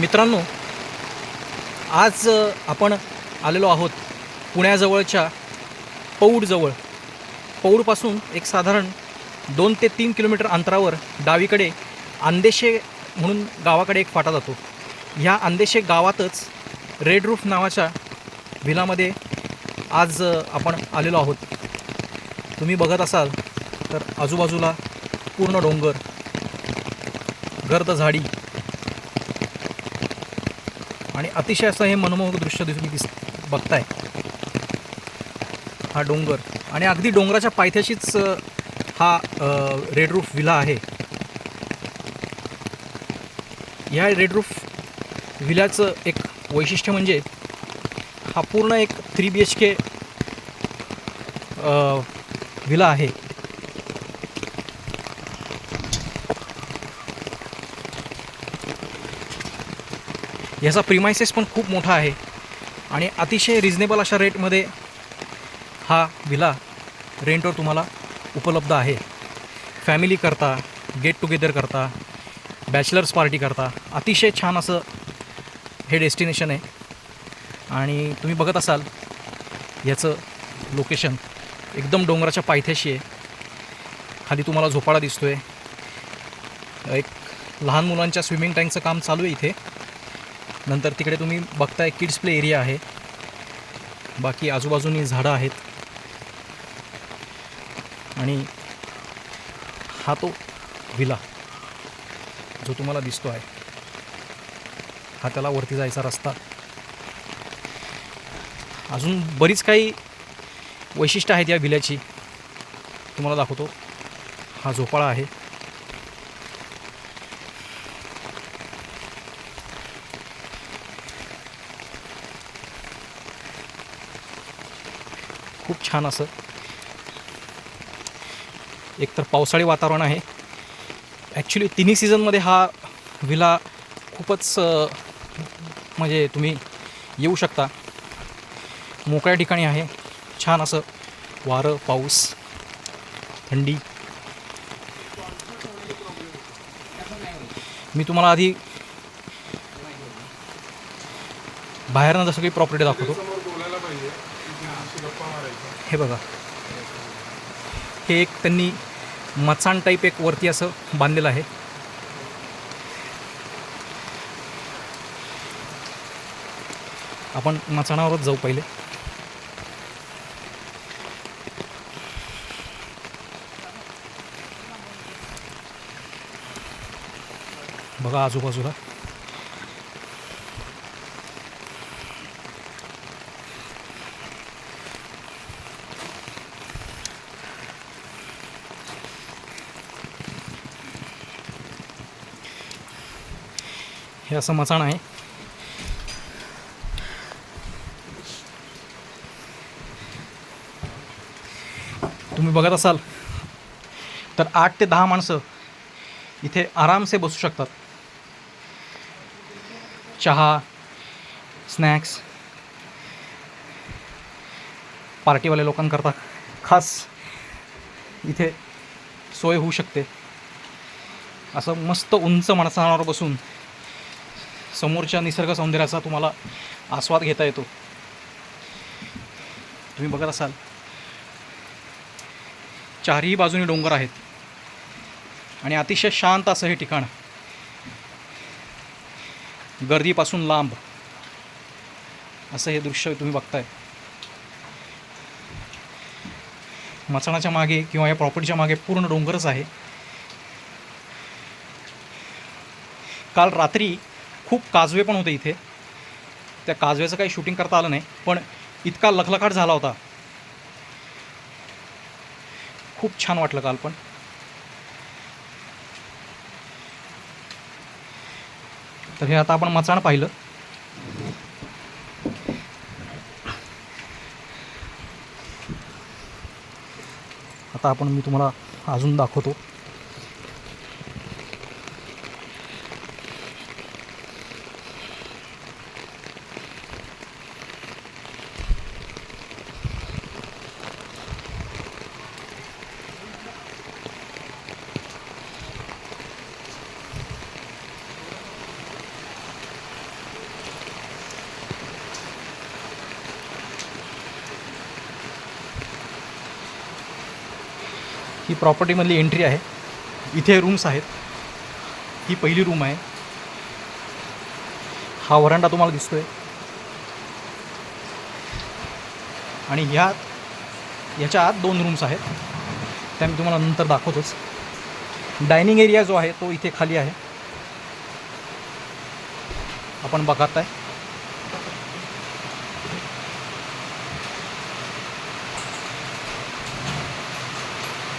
मित्रांनो आज आपण आलेलो आहोत पुण्याजवळच्या पौडजवळ. पौडपासून एक साधारण दोन ते तीन किलोमीटर अंतरावर डावीकडे आंदेशे म्हणून गावाकडे एक फाटा जातो. ह्या आंदेशे गावातच रेड रूफ नावाच्या व्हिलामध्ये आज आपण आलेलो आहोत. तुम्ही बघत असाल तर आजूबाजूला पूर्ण डोंगर गर्द झाडी आणि अतिशय असं हे मनमोहक दृश्य तुम्ही दिस बघताय. हा डोंगर. आणि अगदी डोंगराच्या पायथ्याशीच हा रेड रूफ विला आहे. या रेड रूफ विल्याचं एक वैशिष्ट्य म्हणजे हा पूर्ण एक three B H K villa आहे. ह्याचा प्रिमायसेस पण खूप मोठा आहे. आणि अतिशय रिजनेबल अशा रेटमध्ये हा विला रेंटवर तुम्हाला उपलब्ध आहे. फॅमिली करता गेट टुगेदर करता बॅचलर्स पार्टी करता अतिशय छान असं हे डेस्टिनेशन आहे. आणि तुम्ही बघत असाल याचं लोकेशन एकदम डोंगराच्या पायथ्याशी आहे. खाली तुम्हाला झोपाळा दिसतो आहे एक लहान मुलांच्या स्विमिंग टँकचं काम चालू आहे इथे. नंतर तिकडे तुम्ही बघताय किड्स प्ले एरिया आहे. बाकी आजूबाजूनी झाडं आहेत. आणि हा तो विला जो तुम्हाला दिसतो आहे हा त्याला वरती जायचा रस्ता. अजून बरीच काही वैशिष्ट्य आहेत या विल्याची तुम्हाला दाखवतो. हा झोपाळा आहे. खूप छान असं. एकतर पावसाळी वातावरण आहे. ॲक्च्युली तिन्ही सीझनमध्ये हा विला खूपच म्हणजे तुम्ही येऊ शकता. मोकळ्या ठिकाणी आहे. छान असं वारं पाऊस थंडी. मी तुम्हाला आधी बाहेरनं जसं काही प्रॉपर्टी दाखवतो. हे बघा. हे एक त्यांनी मचाण टाईप एक वरती असं बांधलेलं आहे. आपण मचाणावरच जाऊ पहिले. बघा आजूबाजूला. हे असं मचाण आहे. तुम्ही बघत असाल तर आठ ते दहा माणसं इथे आरामसे बसू शकतात. चहा स्नॅक्स पार्टीवाल्या लोकांकरता खास इथे सोय होऊ शकते. असं मस्त उंच माणसांवर बसून समोरच्या निसर्ग सौंदर्याचा तुम्हाला आस्वाद घेता येतो. तुम्ही बघत असाल. चारही बाजूनी डोंगर आहेत. आणि अतिशय शांत असं हे ठिकाण. गर्दीपासून लांब. असं हे दृश्य तुम्ही बघताय. मचाणाच्या मागे किंवा या प्रॉपर्टीच्या मागे पूर्ण डोंगरच आहे. काल रात्री खूप काजवे पण होते इथे. त्या काजव्याचं काही शूटिंग करता आलं नाही पण इतका लखलखाट झाला होता. खूप छान वाटलं काल पण. तर हे आता आपण मचाण पाहिलं. आता आपण मी तुम्हाला अजून दाखवतो. ही प्रॉपर्टीमधली एंट्री आहे. इथे रूम्स आहेत. ही पहिली रूम आहे. हा वरांडा तुम्हाला दिसतोय. आणि ह्या याच्या आत दोन रूम्स आहेत. त्या मी तुम्हाला नंतर दाखवतोच. डायनिंग एरिया जो आहे तो इथे खाली आहे. आपण बघत आहे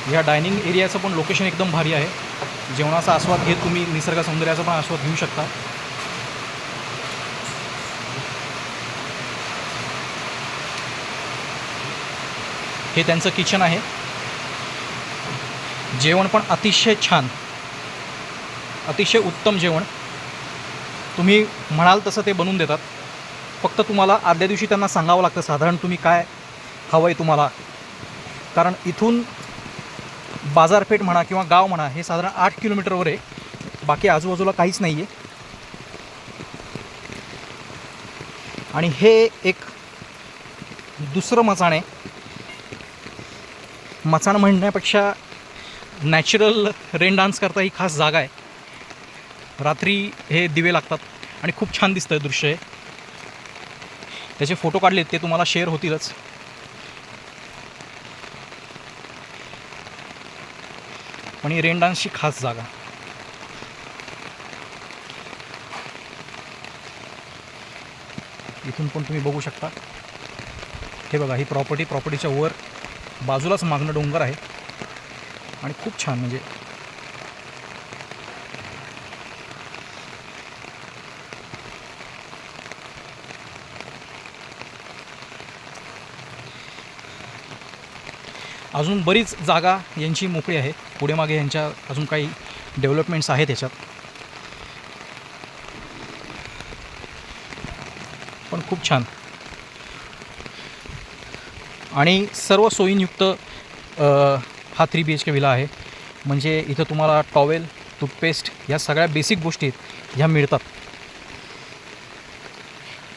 या डायनिंग एरियाचं पण लोकेशन एकदम भारी आहे. जेवणाचा आस्वाद घेत तुम्ही निसर्ग सौंदर्याचा पण आस्वाद घेऊ शकता. हे त्यांचं किचन आहे. जेवण पण अतिशय छान. अतिशय उत्तम जेवण. तुम्ही म्हणाल तसं ते बनवून देतात. फक्त तुम्हाला आदल्या दिवशी त्यांना सांगावं लागतं साधारण तुम्ही काय हवं आहे तुम्हाला. कारण इथून बाजारपेठ म्हणा किंवा गाव म्हणा हे साधारण आठ किलोमीटरवर आहे. बाकी आजूबाजूला काहीच नाही आहे आणि हे एक दुसरं मचाण आहे. मचाण म्हणण्यापेक्षा नॅचरल रेन डान्स करता ही खास जागा आहे. रात्री हे दिवे लागतात आणि खूप छान दिसतं दृश्य आहे त्याचे फोटो काढलेत ते तुम्हाला शेअर होतीलच. पण ही रेन डान्सची खास जागा. इथून पण तुम्ही बघू शकता. हे बघा ही प्रॉपर्टी प्रॉपर्टीच्या वर बाजूलाच मागणं डोंगर आहे. आणि खूप छान म्हणजे अजून बरीच जागा यांची मोकळी आहे. पुढे मागे यांच्या अजून काही डेव्हलपमेंट्स आहेत याच्यात. पण खूप छान. आणि सर्व सोयींयुक्त हा three B H K villa आहे. म्हणजे इथं तुम्हाला टॉवेल टूथपेस्ट या सगळ्या बेसिक गोष्टी ह्या मिळतात.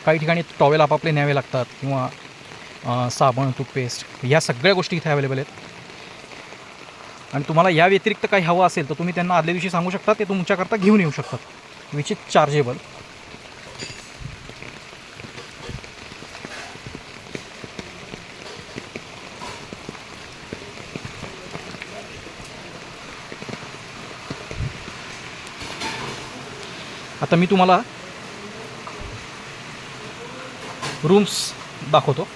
काही ठिकाणी टॉवेल आपापले न्यावे लागतात किंवा साबण टूथपेस्ट या सगळ्या गोष्टी इथे अवेलेबल आहेत. आणि तुम्हाला या व्यतिरिक्त काही हवं असेल तर तुम्ही त्यांना आदल्या दिवशी सांगू शकता ते तुमच्याकरता घेऊन येऊ शकतात. विच इज चार्जेबल आता मी तुम्हाला रूम्स दाखवतो.